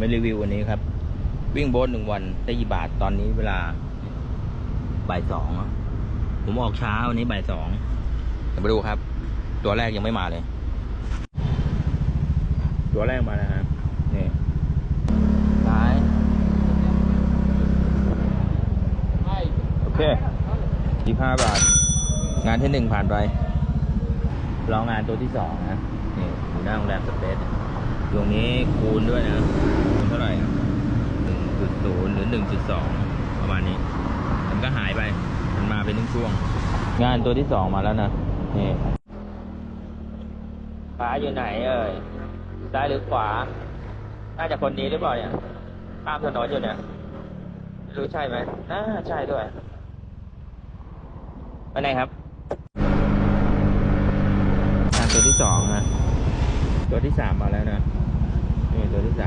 ไม่รีวิววันนี้ครับ วิ่งโบ๊ทหนึ่งวันได้กี่บาทตอนนี้เวลาบ่ายสองผมออกเช้าวันนี้บ่ายสองเดี๋ยวมาดูครับ ตัวแรกยังไม่มาเลย ตัวแรกมาแล้วครับนี่ซ้ายโอเคยี่ห้าบาท งานที่หนึ่งผ่านไปรองานตัวที่สองนะนี่อยู่หน้าโรงแรมสเปซตรงนี้คูณด้วยนะ 1.2 ประมาณนี้ มันก็หายไป มันมาเป็นช่วง งานตัวที่สองมาแล้วนะ นี่ขาอยู่ไหนเอ่ย ซ้ายหรือขวา น่าจะคนนี้หรือเปล่าเนี่ยข้ามถนนอยู่เนี่ย รู้ใช่ไหมน่าใช่ด้วยไปไหนครับ งานตัวที่สองนะ ตัวที่สามมาแล้วนะ นี่ตัวที่สาม